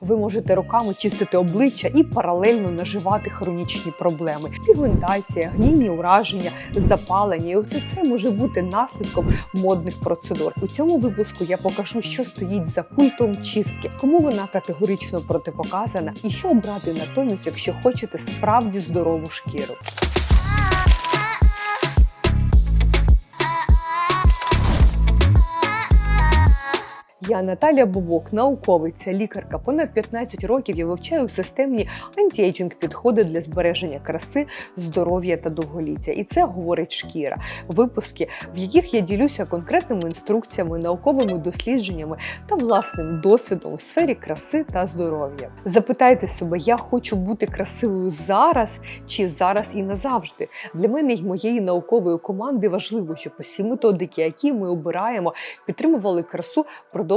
Ви можете роками чистити обличчя і паралельно наживати хронічні проблеми: пігментація, гнійні ураження, запалення. І оце це може бути наслідком модних процедур. У цьому випуску я покажу, що стоїть за культом чистки, кому вона категорично протипоказана, і що обрати натомість, якщо хочете справді здорову шкіру. Я Наталя Бобок, науковиця, лікарка. Понад 15 років я вивчаю системні антіейджинг підходи для збереження краси, здоров'я та довголіття. І це говорить шкіра. Випуски, в яких я ділюся конкретними інструкціями, науковими дослідженнями та власним досвідом у сфері краси та здоров'я. Запитайте себе, я хочу бути красивою зараз чи зараз і назавжди. Для мене й моєї наукової команди важливо, щоб усі методики, які ми обираємо, підтримували красу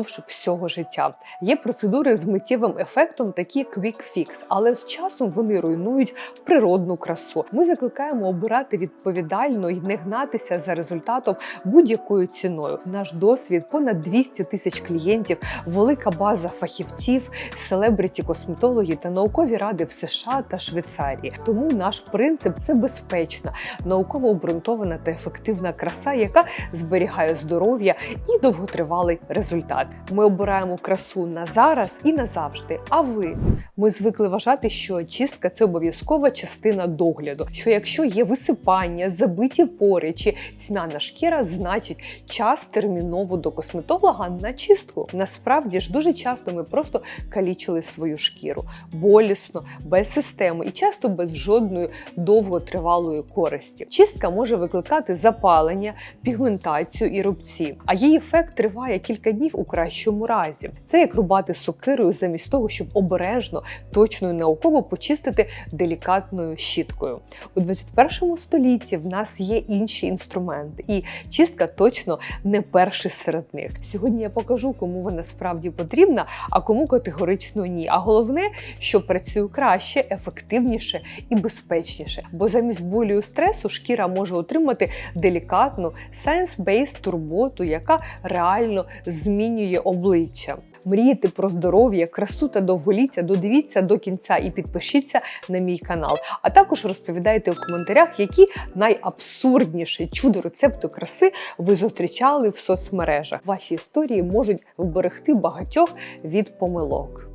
впродовж всього життя. Є процедури з миттєвим ефектом, такі Fix, але з часом вони руйнують природну красу. Ми закликаємо обирати відповідально і не гнатися за результатом будь-якою ціною. Наш досвід понад 200 тисяч клієнтів, велика база фахівців, селебриті, косметологи та наукові ради в США та Швейцарії. Тому наш принцип це безпечна, науково обґрунтована та ефективна краса, яка зберігає здоров'я і довготривалий результат. Ми обираємо красу на зараз і назавжди. А ви ми звикли вважати, що чистка це обов'язкова частина догляду. Що якщо є висипання, забиті пори чи тьмяна шкіра, значить час терміново до косметолога на чистку. Насправді ж дуже часто ми просто калічили свою шкіру болісно, без системи і часто без жодної довготривалої користі. Чистка може викликати запалення, пігментацію і рубці, а її ефект триває кілька днів у кращому разі. Це як рубати сокирою замість того, щоб обережно, точно і науково почистити делікатною щіткою. У 21 столітті в нас є інші інструменти, і чистка точно не перший серед них. Сьогодні я покажу, кому вона справді потрібна, а кому категорично ні. А головне, що працює краще, ефективніше і безпечніше. Бо замість болю і стресу шкіра може отримати делікатну science-based турботу, яка реально змінює обличчя. Мрієте про здоров'я, красу та довголіття, додивіться до кінця і підпишіться на мій канал. А також розповідайте у коментарях, які найабсурдніші чудо рецепту краси ви зустрічали в соцмережах. Ваші історії можуть вберегти багатьох від помилок.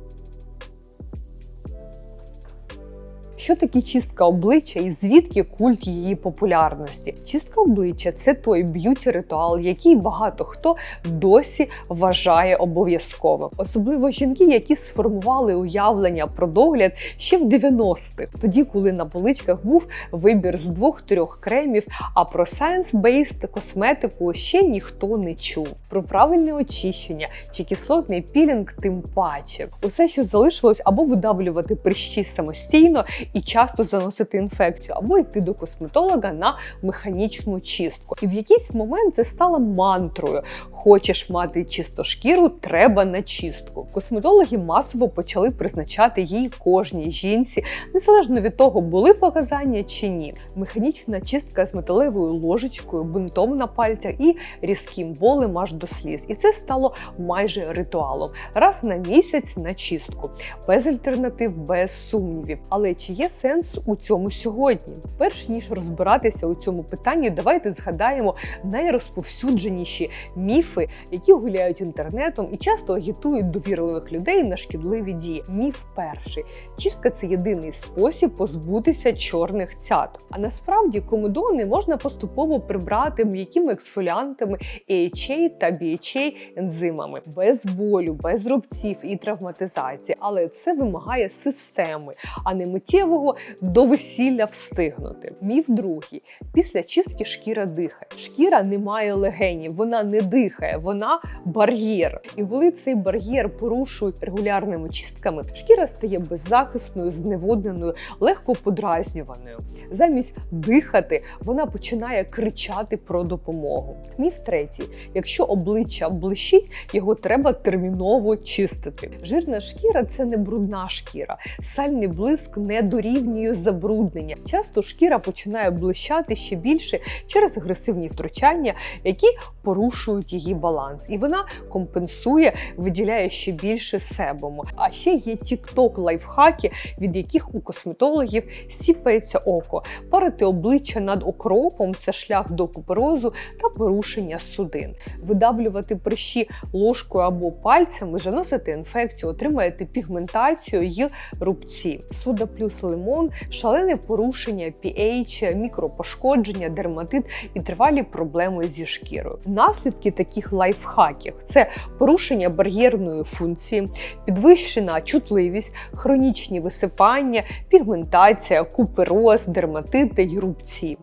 Що таке чистка обличчя і звідки культ її популярності? Чистка обличчя це той б'юті ритуал, який багато хто досі вважає обов'язковим. Особливо жінки, які сформували уявлення про догляд ще в 90-х, тоді, коли на поличках був вибір з двох-трьох кремів, а про science-based косметику ще ніхто не чув. Про правильне очищення чи кислотний пілінг, тим паче. Усе, що залишилось, або видавлювати прищі самостійно і часто заносити інфекцію, або йти до косметолога на механічну чистку. І в якийсь момент це стало мантрою. Хочеш мати чисту шкіру, треба на чистку. Косметологи масово почали призначати їй кожній жінці, незалежно від того, були показання чи ні. Механічна чистка з металевою ложечкою, бинтом на пальцях і різким болем аж до сліз. І це стало майже ритуалом. Раз на місяць на чистку, без альтернатив, без сумнівів. Але чи є сенс у цьому сьогодні? Перш ніж розбиратися у цьому питанні, давайте згадаємо найрозповсюдженіші міфи, які гуляють інтернетом і часто агітують довірливих людей на шкідливі дії. Міф перший: чистка це єдиний спосіб позбутися чорних цят. А насправді комедони можна поступово прибрати м'якими ексфоліантами AHA та BHA ензимами без болю, без рубців і травматизації. Але це вимагає системи, а не миттєвого до весілля встигнути. Міф другий: після чистки шкіра дихає. Шкіра не має легенів, вона не дихає, вона бар'єр. І коли цей бар'єр порушують регулярними чистками, шкіра стає беззахисною, зневодненою, легко подразнюваною. Замість дихати, вона починає кричати про допомогу. Міф третій: якщо обличчя блищить, його треба терміново чистити. Жирна шкіра це не брудна шкіра. Сальний блиск не дорівнює забруднення. Часто шкіра починає блищати ще більше через агресивні втручання, які порушують її баланс, і вона компенсує, виділяє ще більше себому. А ще є тікток лайфхаки, від яких у косметологів сіпається око. Парити обличчя над окропом це шлях до куперозу та порушення судин. Видавлювати прищі ложкою або пальцями, заносити інфекцію, отримаєте пігментацію й рубці. Сода плюс лимон, шалене порушення pH, мікропошкодження, дерматит і тривалі проблеми зі шкірою. Наслідки таких лайфхаків це порушення бар'єрної функції, підвищена чутливість, хронічні висипання, пігментація, купероз, дерматити й рубці.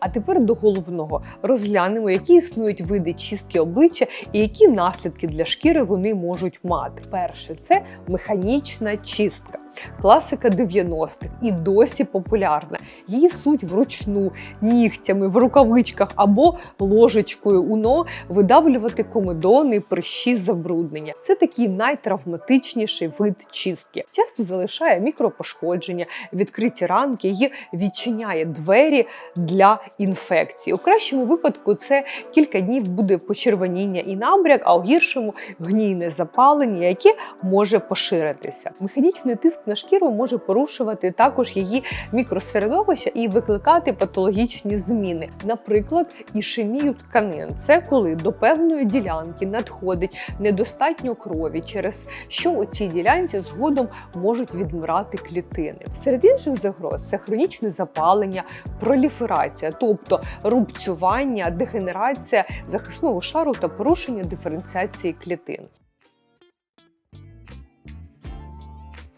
А тепер до головного розглянемо, які існують види чистки обличчя і які наслідки для шкіри вони можуть мати. Перше це механічна чистка. Класика 90-х і досі популярна. Її суть вручну, нігтями, в рукавичках або ложечкою уно видавлювати комедони, прищі, забруднення. Це такий найтравматичніший вид чистки. Часто залишає мікропошкодження, відкриті ранки і відчиняє двері для інфекції. У кращому випадку це кілька днів буде почервоніння і набряк, а у гіршому гнійне запалення, яке може поширитися. Механічний тиск на шкіру може порушувати також її мікросередовище і викликати патологічні зміни, наприклад, ішемію тканин. Це коли до певної ділянки надходить недостатньо крові, через що у цій ділянці згодом можуть відмирати клітини. Серед інших загроз це хронічне запалення, проліферація, тобто рубцювання, дегенерація захисного шару та порушення диференціації клітин.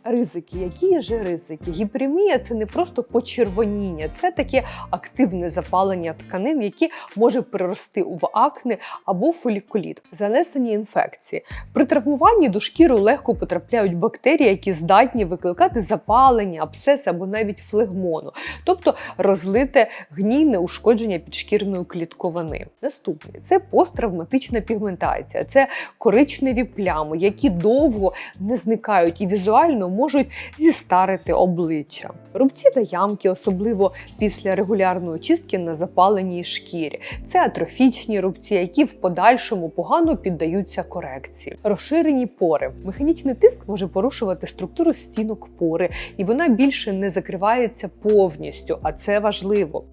Ризики, які ж ризики? Гіперемія це не просто почервоніння, це таке активне запалення тканин, яке може перерости в акне або фолікуліт, занесені інфекції. При травмуванні до шкіри легко потрапляють бактерії, які здатні викликати запалення, абсцес або навіть флегмону, тобто розлите гнійне ушкодження підшкірної клітковини. Наступне це посттравматична пігментація, це коричневі плями, які довго не зникають і візуально можуть зістарити обличчя. Рубці та ямки, особливо після регулярної чистки на запаленій шкірі. Це атрофічні рубці, які в подальшому погано піддаються корекції. Розширені пори. Механічний тиск може порушувати структуру стінок пори, і вона більше не закривається повністю, а це важливо.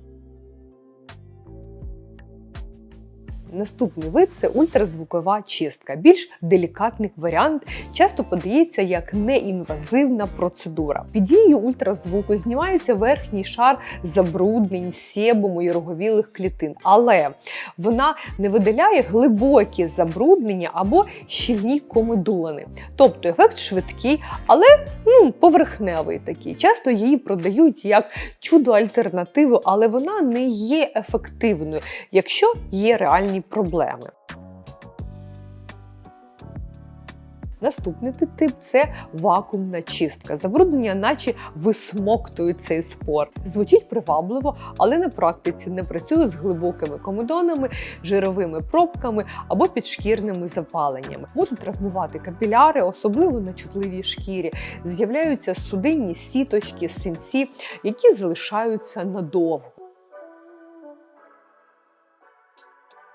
Наступний вид це ультразвукова чистка. Більш делікатний варіант часто подається як неінвазивна процедура. Під дією ультразвуку знімається верхній шар забруднень, себуму і роговілих клітин, але вона не видаляє глибокі забруднення або щільні комедони. Тобто ефект швидкий, але ну, поверхневий такий. Часто її продають як чудо-альтернативу, але вона не є ефективною, якщо є реальні проблеми. Наступний тип це вакуумна чистка. Забруднення, наче висмоктують цей спор. Звучить привабливо, але на практиці не працює з глибокими комедонами, жировими пробками або підшкірними запаленнями. Може травмувати капіляри, особливо на чутливій шкірі. З'являються судинні сіточки, синці, які залишаються надовго.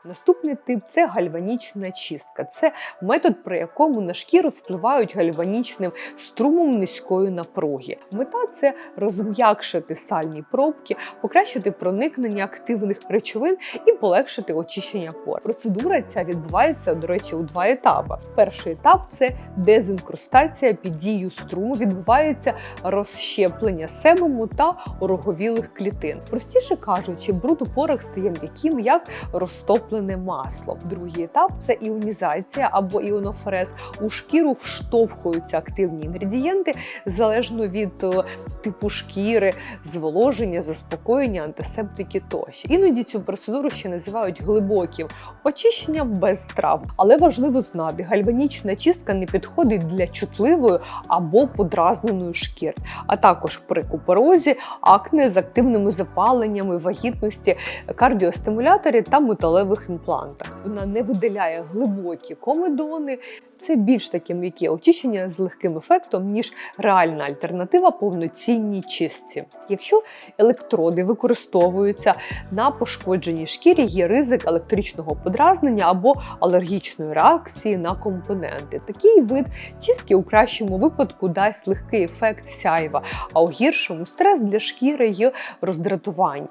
Наступний тип це гальванічна чистка. Це метод, при якому на шкіру впливають гальванічним струмом низької напруги. Мета це розм'якшити сальні пробки, покращити проникнення активних речовин і полегшити очищення пор. Процедура ця відбувається, до речі, у два етапи. Перший етап це дезінкрустація під дією струму, відбувається розщеплення себуму та ороговілих клітин. Простіше кажучи, бруд у порах стає м'яким, як розтоплений розтоплене масло. Другий етап це іонізація або іонофорез. У шкіру вштовхуються активні інгредієнти залежно від е, типу шкіри, зволоження, заспокоєння, антисептики тощо. Іноді цю процедуру ще називають глибоким очищенням без травм. Але важливо знати, гальванічна чистка не підходить для чутливої або подразненої шкіри, а також при куперозі, акне з активними запаленнями, вагітності, кардіостимуляторі та металевих нових імплантах. Вона не видаляє глибокі комедони. Це більш таке м'яке очищення з легким ефектом, ніж реальна альтернатива повноцінній чистці. Якщо електроди використовуються на пошкодженій шкірі, є ризик електричного подразнення або алергічної реакції на компоненти. Такий вид чистки у кращому випадку дасть легкий ефект сяйва, а у гіршому стрес для шкіри і роздратування.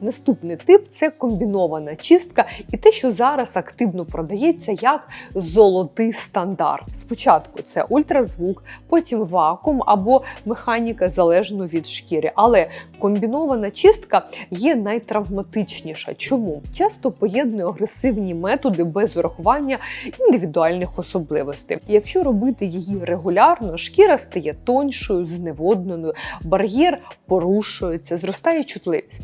Наступний тип це комбінована чистка, і те, що зараз активно продається як золотий стандарт. Спочатку це ультразвук, потім вакуум або механіка залежно від шкіри. Але комбінована чистка є найтравматичніша. Чому? Часто поєднує агресивні методи без урахування індивідуальних особливостей. Якщо робити її регулярно, шкіра стає тоншою, зневодненою, бар'єр порушується, зростає чутливість.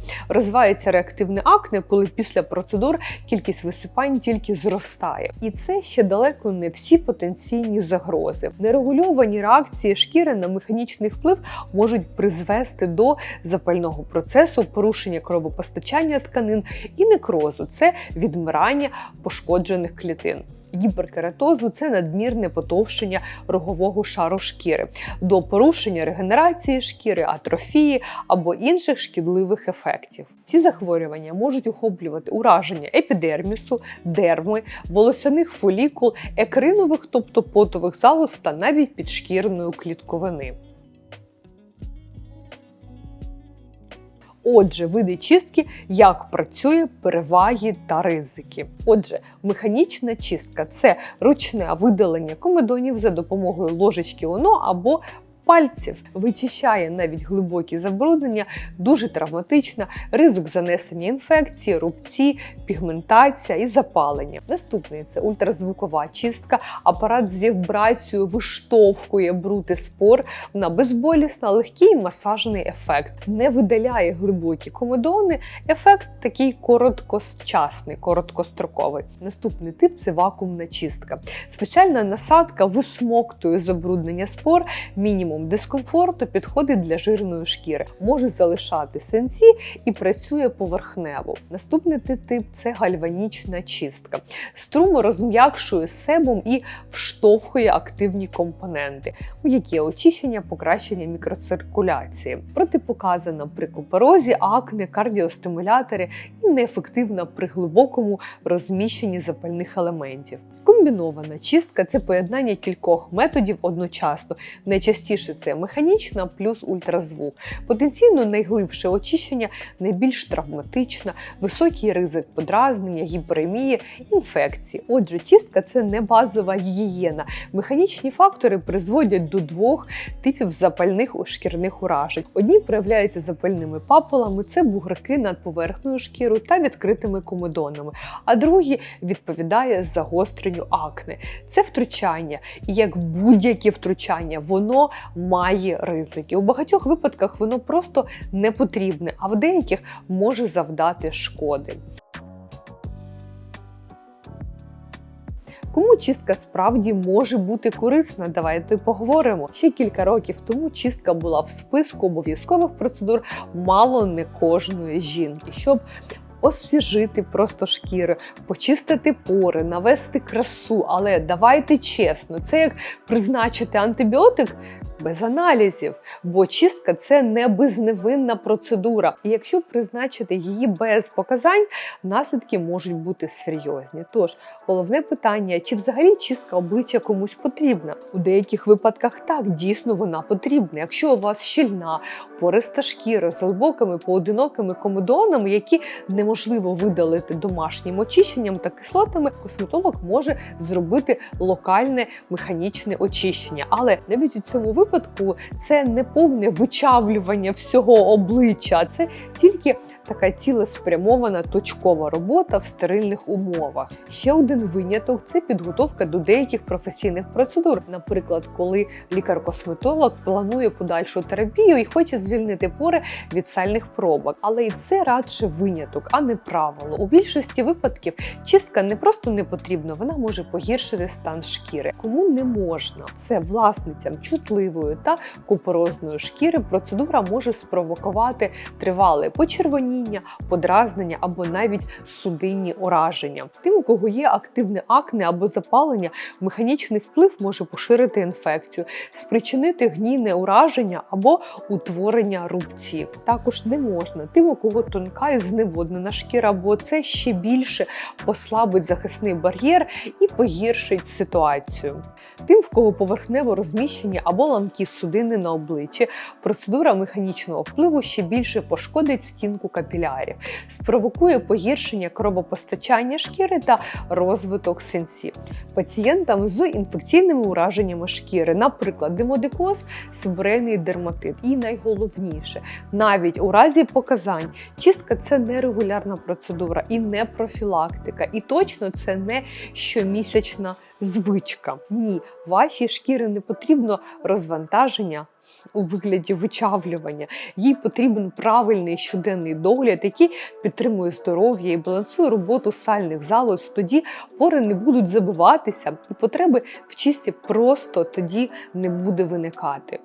Розвивається реактивне акне, коли після процедур кількість висипань тільки зростає. І це ще далеко не всі потенційні загрози. Нерегульовані реакції шкіри на механічний вплив можуть призвести до запального процесу, порушення кровопостачання тканин і некрозу це відмирання пошкоджених клітин. Гіперкератозу це надмірне потовшення рогового шару шкіри, до порушення регенерації шкіри, атрофії або інших шкідливих ефектів. Ці захворювання можуть охоплювати ураження епідермісу, дерми, волосяних фолікул, екринових, тобто потових залоз та навіть підшкірної клітковини. Отже, види чистки, як працює переваги та ризики. Отже, механічна чистка це ручне видалення комедонів за допомогою ложечки ОНО або пальців, вичищає навіть глибокі забруднення, дуже травматична, ризик занесення інфекції, рубці, пігментація і запалення. Наступний це ультразвукова чистка. Апарат з вібрацією виштовхує бруд і спор. Вона безболісна, легкий масажний ефект. Не видаляє глибокі комедони. Ефект такий короткочасний, короткостроковий. Наступний тип це вакуумна чистка. Спеціальна насадка висмоктує забруднення спор, мінімум дискомфорту підходить для жирної шкіри, може залишати сенсі і працює поверхнево. Наступний тип це гальванічна чистка. Струм розм'якшує себом і вштовхує активні компоненти, у які очищення, покращення мікроциркуляції. Протипоказана при куперозі, акне, кардіостимулятори і неефективна при глибокому розміщенні запальних елементів. Комбінована чистка це поєднання кількох методів одночасно. Найчастіше це механічна плюс ультразвук. Потенційно найглибше очищення, найбільш травматична, високий ризик подразнення, гіперемії, інфекції. Отже, чистка це не базова гігієна. Механічні фактори призводять до двох типів запальних шкірних уражень. Одні проявляються запальними папулами, це бугрики над поверхнею шкіру та відкритими комедонами, а другі відповідає загостренню акне. Це втручання, і як будь-яке втручання, воно має ризики. У багатьох випадках воно просто не потрібне, а в деяких може завдати шкоди. Кому чистка справді може бути корисна? Давайте поговоримо. Ще кілька років тому чистка була в списку обов'язкових процедур мало не кожної жінки, щоб освіжити просто шкіри, почистити пори, навести красу. Але давайте чесно, це як призначити антибіотик без аналізів, бо чистка це не безневинна процедура. І якщо призначити її без показань, наслідки можуть бути серйозні. Тож головне питання: чи взагалі чистка обличчя комусь потрібна? У деяких випадках так дійсно вона потрібна. Якщо у вас щільна, пориста шкіра з глибокими поодинокими комедонами, які неможливо видалити домашнім очищенням та кислотами, косметолог може зробити локальне механічне очищення. Але навіть у цьому випадку випадку це не повне вичавлювання всього обличчя, це тільки така цілеспрямована точкова робота в стерильних умовах. Ще один виняток це підготовка до деяких професійних процедур. Наприклад, коли лікар-косметолог планує подальшу терапію і хоче звільнити пори від сальних пробок. Але і це радше виняток, а не правило. У більшості випадків чистка не просто не потрібна, вона може погіршити стан шкіри. Кому не можна, це власницям чутливих, вразливої та купорозної шкіри процедура може спровокувати тривале почервоніння, подразнення або навіть судинні ураження. Тим, у кого є активне акне або запалення, механічний вплив може поширити інфекцію, спричинити гнійне ураження або утворення рубців. Також не можна тим, у кого тонка і зневоднена шкіра, бо це ще більше послабить захисний бар'єр і погіршить ситуацію. Тим, в кого поверхнево розміщені або ламкі судини на обличчі, процедура механічного впливу ще більше пошкодить стінку капілярів, спровокує погіршення кровопостачання шкіри та розвиток синців. Пацієнтам з інфекційними ураженнями шкіри, наприклад, демодикоз, сибирейний дерматит. І найголовніше, навіть у разі показань, чистка це не регулярна процедура і не профілактика, і точно це не щомісячна звичка. Ні, вашій шкірі не потрібно розвантаження у вигляді вичавлювання. Їй потрібен правильний щоденний догляд, який підтримує здоров'я і балансує роботу сальних залоз. Тоді пори не будуть забиватися, і потреби в чисті просто тоді не буде виникати.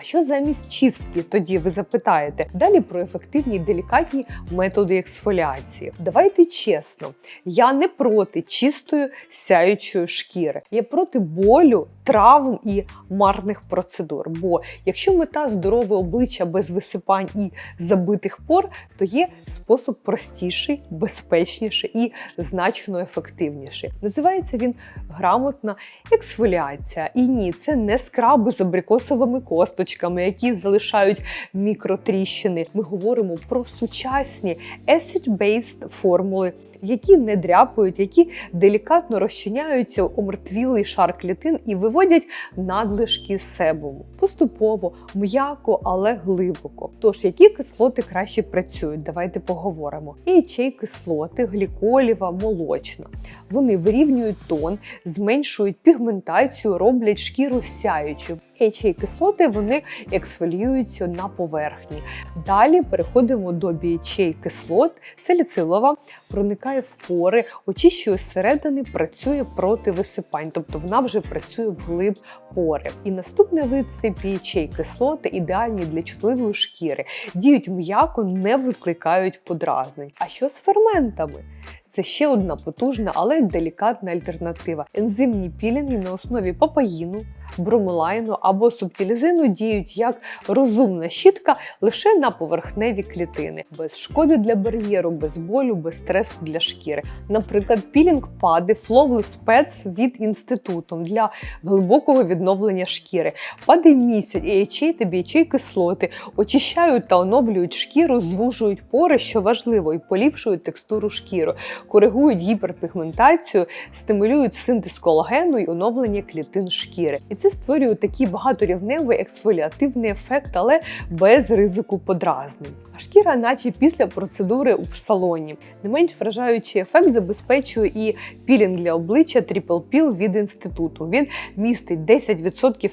А що замість чистки? Тоді ви запитаєте. Далі про ефективні й делікатні методи ексфоліації. Давайте чесно, я не проти чистої сяючої шкіри. Я проти болю, травм і марних процедур. Бо якщо мета здорове обличчя без висипань і забитих пор, то є спосіб простіший, безпечніший і значно ефективніший. Називається він грамотна ексфоліація. І ні, це не скраби з абрикосовими косточками, які залишають мікротріщини. Ми говоримо про сучасні acid-based формули, які не дряпають, які делікатно розчиняються у мертвілий шар клітин і виводять надлишки себуму. Поступово, м'яко, але глибоко. Тож, які кислоти краще працюють? Давайте поговоримо. HA кислоти, гліколєва, молочна. Вони вирівнюють тон, зменшують пігментацію, роблять шкіру сяючою. HA кислоти вони ексфоліюються на поверхні. Далі переходимо до біячей кислот. Саліцилова проникає в пори, очищує зсередини, працює проти висипань, тобто вона вже працює вглиб пори. І наступний вид це BHA кислоти, ідеальні для чутливої шкіри, діють м'яко, не викликають подразнень. А що з ферментами? Це ще одна потужна, але делікатна альтернатива. Ензимні пілінги на основі папаїну, бромелайну або субтилізину діють як розумна щітка лише на поверхневі клітини, без шкоди для бар'єру, без болю, без стресу для шкіри. Наприклад, пілінг пади Flawless Pets від інституту для глибокого відновлення шкіри. Пади місяць AHA та BHA кислоти очищають та оновлюють шкіру, звужують пори, що важливо, і поліпшують текстуру шкіри, коригують гіперпігментацію, стимулюють синтез колагену і оновлення клітин шкіри. І це створює такий багаторівневий ексфоліативний ефект, але без ризику подразнень. А шкіра, наче після процедури в салоні. Не менш вражаючий ефект забезпечує і пілінг для обличчя Triple Peel від інституту. Він містить 10%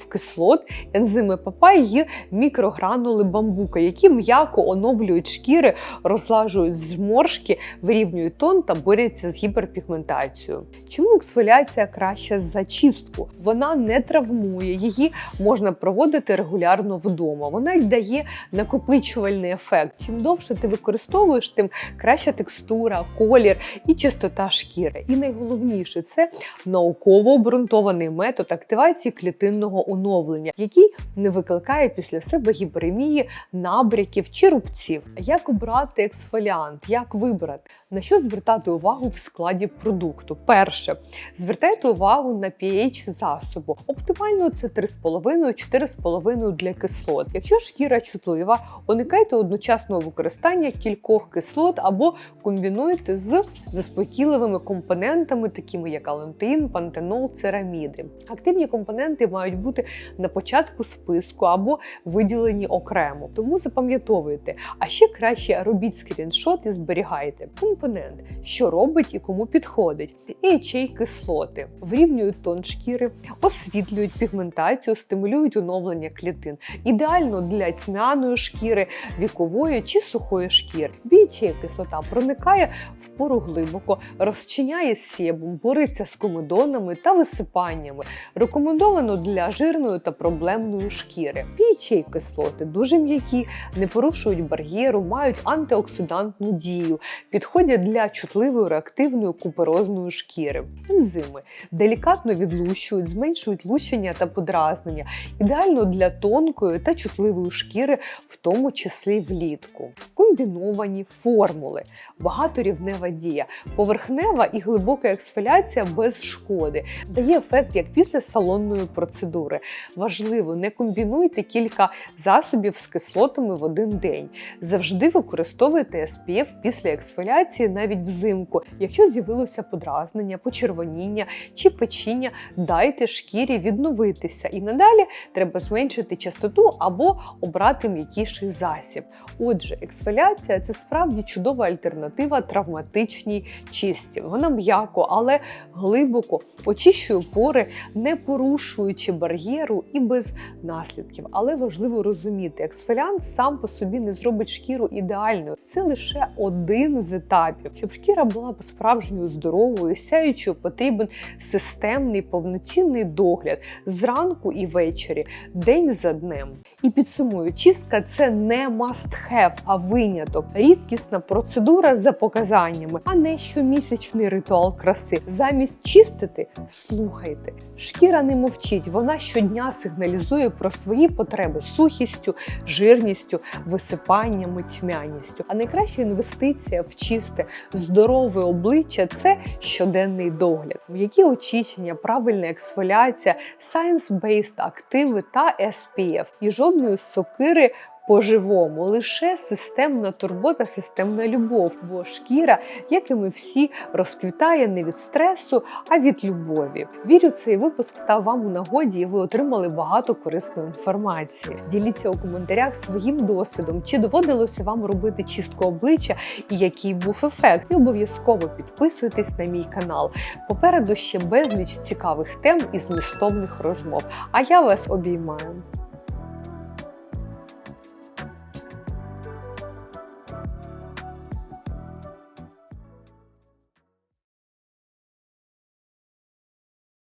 кислот, ензими папаї і мікрогранули бамбука, які м'яко оновлюють шкіри, розлажують зморшки, вирівнюють тон та борються з гіперпігментацією. Чому ексфоліація краща за чистку? Вона не травмує, її можна проводити регулярно вдома. Вона й дає накопичувальний ефект. Чим довше ти використовуєш, тим краща текстура, колір і чистота шкіри. І найголовніше це науково обґрунтований метод активації клітинного оновлення, який не викликає після себе гіперемії, набряків чи рубців. Як обрати ексфоліант, як вибрати, на що звертати увагу в складі продукту? Перше, звертайте увагу на pH засобу. Оптимально це 3,5-4,5 для кислот. Якщо шкіра чутлива, уникайте одночасного використання кількох кислот або комбінуйте з заспокійливими компонентами, такими як алантеїн, пантенол, цераміди. Активні компоненти мають бути на початку списку або виділені окремо. Тому запам'ятовуйте, а ще краще робіть скріншот і зберігайте. Компонент що робить і кому підходить. І HA кислоти врівнюють тон шкіри, освітлюють пігментацію, стимулюють оновлення клітин. Ідеально для тьмяної шкіри, вікової чи сухої шкіри. BHA кислота проникає в пору глибоко, розчиняє себум, бореться з комедонами та висипаннями. Рекомендовано для жирної та проблемної шкіри. BHA кислоти дуже м'які, не порушують бар'єру, мають антиоксидантну дію, підходять для чутливої реактивної куперозної шкіри. Ензими делікатно відлущують, зменшують лущення та подразнення, ідеально для тонкої та чутливої шкіри, в тому числі влітку. Комбіновані формули, багаторівнева дія, поверхнева і глибока ексфоляція без шкоди, дає ефект як після салонної процедури. Важливо, не комбінуйте кілька засобів з кислотами в один день. Завжди використовуйте SPF після ексфоляції навіть взимку. Якщо з'явилося подразнення, почервоніння чи печіння, дайте шкірі відновитися. І надалі треба зменшити частоту або обрати м'якіший засіб. Отже, ексфоляція це справді чудова альтернатива травматичній чисті. Вона м'яко, але глибоко очищує пори, не порушуючи бар'єру і без наслідків. Але важливо розуміти, ексфоліант сам по собі не зробить шкіру ідеальною. Це лише один з етапів. Щоб шкіра була по-справжньою здоровою, сяючою, потрібен системний повноцінний догляд зранку і ввечері, день за днем. І підсумую, чистка це не must have, а виняток, рідкісна процедура за показаннями, а не щомісячний ритуал краси. Замість чистити, слухайте. Шкіра не мовчить, вона щодня сигналізує про свої потреби сухістю, жирністю, висипаннями, тьмяністю. А найкраща інвестиція в чисте, здорове обличчя це щоденний догляд, м'які очищення, правильна ексфоляція, science-based активи та SPF. І жодної сокири по-живому, лише системна турбота, системна любов, бо шкіра, як і ми всі, розквітає не від стресу, а від любові. Вірю, цей випуск став вам у нагоді, і ви отримали багато корисної інформації. Діліться у коментарях своїм досвідом, чи доводилося вам робити чистку обличчя і який був ефект. І обов'язково підписуйтесь на мій канал. Попереду ще безліч цікавих тем і змістовних розмов. А я вас обіймаю.